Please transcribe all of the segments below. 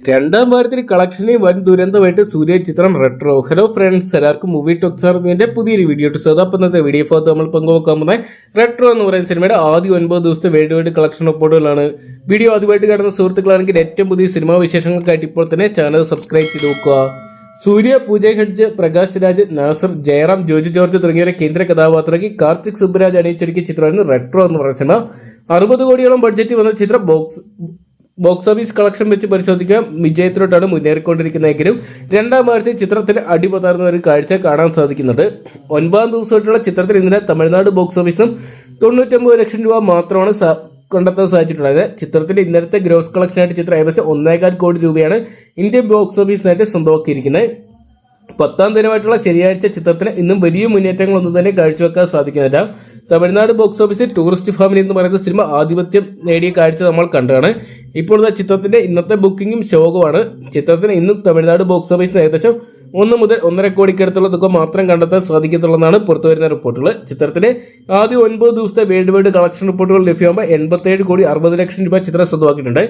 രണ്ടാം വാരത്തിൽ കളക്ഷനിൽ വൻ ദുരന്തമായിട്ട് സൂര്യ ചിത്രം റെട്രോ ഹലോ ഫ്രണ്ട്സ് എല്ലാവർക്കും മൂവി ടോക്സാർമിന്റെ പുതിയൊരു വീഡിയോ ടു അപ്പം ഇന്നത്തെ വീഡിയോ ഫോർ നമ്മൾ പങ്കുവെക്കാൻ പോകുന്നത് റെട്രോ എന്ന് പറയുന്ന സിനിമയുടെ ആദ്യ ഒൻപത് ദിവസത്തെ വേൾഡ് വൈഡ് കളക്ഷൻ റിപ്പോർട്ടുകളാണ് വീഡിയോ ആദ്യമായിട്ട് കാണുന്ന സുഹൃത്തുക്കളാണെങ്കിൽ ഏറ്റവും പുതിയ സിനിമാ വിശേഷങ്ങൾക്കായിട്ട് ഇപ്പോൾ തന്നെ ചാനൽ സബ്സ്ക്രൈബ് ചെയ്ത് നോക്കുക. സൂര്യ പൂജ ഹഡ്ജ് പ്രകാശ് രാജ് നാസർ ജയറാം ജോജി ജോർജ് തുടങ്ങിയവരെ കേന്ദ്ര കഥാപാത്രമാക്കി കാർത്തിക് സുബ്രാജ് അണിയിച്ചൊരുക്കിയ ചിത്രമായിരുന്നു റെട്രോ എന്ന് പറയുന്ന സിനിമ അറുപത് കോടിയോളം ബഡ്ജറ്റ് വന്ന ചിത്രം ബോക്സ് ബോക്സ് ഓഫീസ് കളക്ഷൻ വെച്ച് പരിശോധിക്കാൻ വിജയത്തിലോട്ടാണ് മുന്നേറിക്കൊണ്ടിരിക്കുന്നതെങ്കിലും രണ്ടാം ആഴ്ച ചിത്രത്തിന് അടിപതാർന്ന ഒരു കാഴ്ച കാണാൻ സാധിക്കുന്നുണ്ട്. ഒൻപതാം ദിവസമായിട്ടുള്ള ചിത്രത്തിൽ ഇന്നലെ തമിഴ്നാട് ബോക്സ് ഓഫീസിനും തൊണ്ണൂറ്റൊമ്പത് ലക്ഷം രൂപ മാത്രമാണ് കണ്ടെത്താൻ സാധിച്ചിട്ടുള്ളത്. ചിത്രത്തിന്റെ ഇന്നലത്തെ ഗ്രോസ് കളക്ഷനായിട്ട് ചിത്രം ഏകദേശം ഒന്നേകാൽ കോടി രൂപയാണ് ഇന്ത്യൻ ബോക്സ് ഓഫീസിനായിട്ട് സ്വന്തമാക്കിയിരിക്കുന്നത്. പത്താം ദിനമായിട്ടുള്ള ശനിയാഴ്ച ചിത്രത്തിന് ഇന്നും വലിയ മുന്നേറ്റങ്ങളൊന്നും തന്നെ കാഴ്ചവെക്കാൻ സാധിക്കുന്നില്ല. തമിഴ്നാട് ബോക്സ് ഓഫീസിൽ ടൂറിസ്റ്റ് ഫാമിലി എന്ന് പറയുന്ന സിനിമ ആധിപത്യം നേടിയ കാഴ്ച നമ്മൾ കണ്ടതാണ്. ഇപ്പോൾ ചിത്രത്തിന്റെ ഇന്നത്തെ ബുക്കിംഗും ശോകമാണ് ചിത്രത്തിന് ഇന്നും തമിഴ്നാട് ബോക്സ് ഓഫീസിന് ഏകദേശം ഒന്ന് മുതൽ ഒന്നര കോടിക്കടുത്തുള്ള തുക മാത്രം കണ്ടെത്താൻ സാധിക്കത്തുള്ളതാണ് പുറത്തുവരുന്ന റിപ്പോർട്ടുകൾ. ചിത്രത്തിന്റെ ആദ്യ ഒൻപത് ദിവസത്തെ വേൾഡ് വൈഡ് കളക്ഷൻ റിപ്പോർട്ടുകൾ ലഭ്യമാകുമ്പോൾ എൺപത്തേഴ് കോടി അറുപത് ലക്ഷം രൂപ ചിത്രം സ്വന്തമാക്കിയിട്ടുണ്ട്.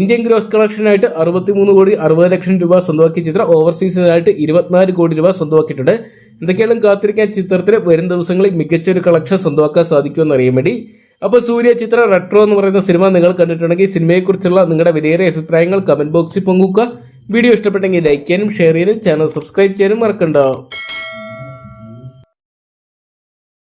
ഇന്ത്യൻ ഗ്രോസ് കളക്ഷനായിട്ട് അറുപത്തിമൂന്ന് കോടി അറുപത് ലക്ഷം രൂപ സ്വന്തമാക്കിയ ചിത്രം ഓവർസീസിനായിട്ട് ഇരുപത്തിനാല് കോടി രൂപ സ്വന്തമാക്കിയിട്ടുണ്ട്. എന്തൊക്കെയാലും കാത്തിരിക്കാൻ ചിത്രത്തിന് വരും ദിവസങ്ങളിൽ മികച്ച ഒരു കളക്ഷൻ സ്വന്തമാക്കാൻ സാധിക്കുമെന്ന് അറിയാൻ വേണ്ടി. അപ്പൊ സൂര്യ ചിത്ര റെട്രോ എന്ന് പറയുന്ന സിനിമ നിങ്ങൾ കണ്ടിട്ടുണ്ടെങ്കിൽ സിനിമയെക്കുറിച്ചുള്ള നിങ്ങളുടെ വിലയേറെ അഭിപ്രായങ്ങൾ കമന്റ് ബോക്സിൽ പങ്കുവെക്കുക. വീഡിയോ ഇഷ്ടപ്പെട്ടെങ്കിൽ ലൈക്ക് ചെയ്യാനും ഷെയർ ചെയ്യാനും ചാനൽ സബ്സ്ക്രൈബ് ചെയ്യാനും മറക്കണ്ട.